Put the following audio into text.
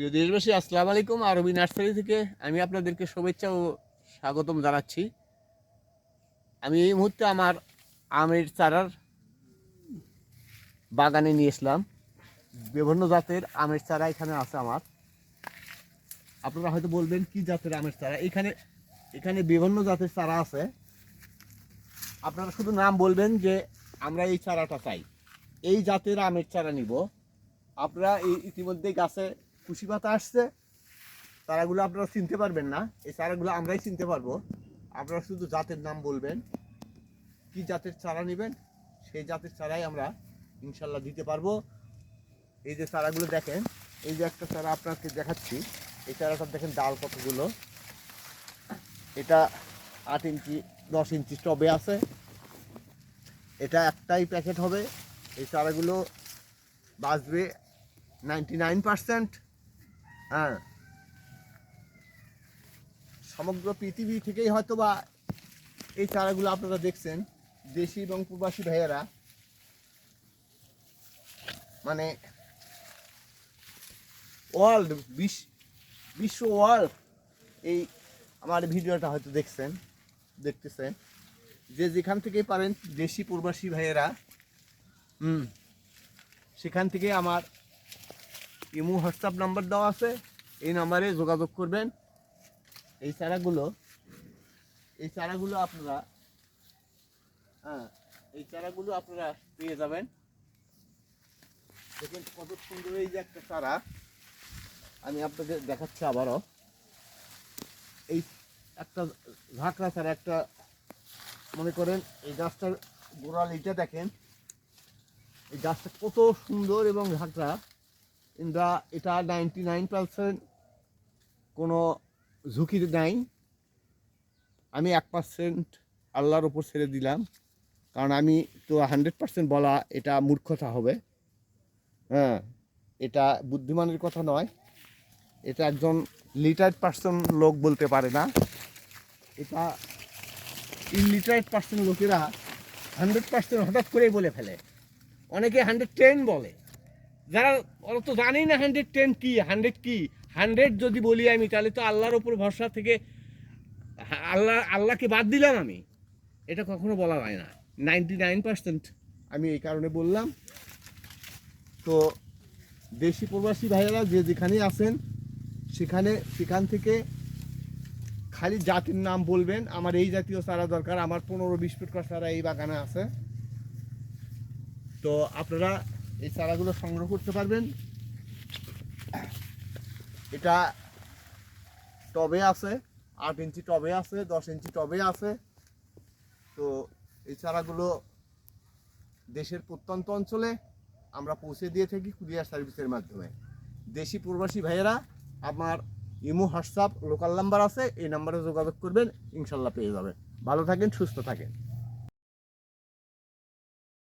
প্রিয় দেশবাসী, আসসালামু আলাইকুম। আরবি নার্সারি থেকে আমি আপনাদেরকে শুভেচ্ছা ও স্বাগতম জানাচ্ছি। আমি এই মুহূর্তে আমার আমের চারার বাগানে নিয়ে এসলাম। বিভিন্ন জাতের আমের চারা এখানে আছে আমার। আপনারা হয়তো বলবেন, কি জাতের আমের চারা? এখানে এখানে বিভিন্ন জাতের চারা আছে। আপনারা শুধু নাম বলবেন যে আমরা এই চারাটা চাই। এই জাতের আমের চারা নিব। আপনারা এই ইতিমধ্যে গাছে কুশি পাতা আসছে চারাগুলো আপনারা চিনতে পারবেন না। এই চারাগুলো আমরাই চিনতে পারব। আপনারা শুধু জাতের নাম বলবেন, কি জাতের চারা নেবেন, সেই জাতের চারাই আমরা ইনশাল্লাহ দিতে পারব। এই যে চারাগুলো দেখেন, এই যে একটা চারা আপনাকে দেখাচ্ছি, এই চারাটা দেখেন ডাল কতগুলো। এটা আট ইঞ্চি, দশ ইঞ্চি টবে আছে। এটা একটাই প্যাকেট হবে। এই চারাগুলো বাঁচবে নাইনটি নাইন পার্সেন্ট। হ্যাঁ। সমগ্র পৃথিবী থেকেই হয়তো বা এই চারাগুলো আপনারা দেখছেন, দেশি এবং প্রবাসী ভাইয়েরা। মানে ওয়ার্ল্ড বিশ্ব ওয়ার্ল্ড এই আমার ভিডিওটা হয়তো দেখছেন, দেখতেছেন। যে যেখান থেকেই পারেন দেশি প্রবাসী ভাইয়েরা, হুম, সেখান থেকে আমার ইমো হোয়াটসঅ্যাপ নাম্বার দেওয়া আছে। এই নাম্বারে যোগাযোগ করবেন। এই চারাগুলো এই চারাগুলো আপনারা হ্যাঁ এই চারাগুলো আপনারা পেয়ে যাবেন। দেখুন কত সুন্দর এই যে একটা চারা। আমি আপনাদের দেখাচ্ছি আবারও। এই একটা ঝাঁকড়া চারা, একটা, মনে করেন এই গাছটার গোড়াল এইটা দেখেন। এই গাছটা কত সুন্দর এবং ঝাঁকড়া। কিন্তু এটা নাইনটি নাইন পার্সেন্ট কোনো ঝুঁকি নাই। আমি এক পার্সেন্ট আল্লাহর ওপর ছেড়ে দিলাম। কারণ আমি তো হান্ড্রেড পার্সেন্ট বলা এটা মূর্খতা হবে। হ্যাঁ এটা বুদ্ধিমানের কথা নয়। এটা একজন লিটারেট পার্সন লোক বলতে পারে না। এটা ইনলিটারেট পার্সন লোকেরা হান্ড্রেড পার্সেন্ট হঠাৎ করেই বলে ফেলে। অনেকে হান্ড্রেড টেন বলে। যারা, ওরা তো জানেই না হান্ড্রেড টেন কি হান্ড্রেড কি। হান্ড্রেড যদি বলি আমি, তাহলে তো আল্লাহর ওপর ভরসা থেকে আল্লাহ, আল্লাহকে বাদ দিলাম আমি। এটা কখনো বলা যায় না। নাইনটি নাইন পার্সেন্ট আমি এই কারণে বললাম। তো দেশি প্রবাসী ভাইয়েরা যে যেখানেই আছেন, সেখানে, সেখান থেকে খালি জাতির নাম বলবেন। আমার এই জাতীয় চারা দরকার, আমার পনেরো বিশ ফুট চারা এই বাগানে আছে। তো আপনারা এই চারাগুলো সংগ্রহ করতে পারবেন। এটা টবে আছে, আট ইঞ্চি টবে আছে, দশ ইঞ্চি টবে আছে। তো এই চারাগুলো দেশের প্রত্যন্ত অঞ্চলে আমরা পৌঁছে দিয়ে থাকি কুরিয়ার সার্ভিসের মাধ্যমে। দেশি প্রবাসী ভাইয়েরা, আমার ইমো, হোয়াটসঅ্যাপ, লোকাল নাম্বার আছে, এই নাম্বারে যোগাযোগ করবেন, ইনশাল্লাহ পেয়ে যাবেন। ভালো থাকেন, সুস্থ থাকেন।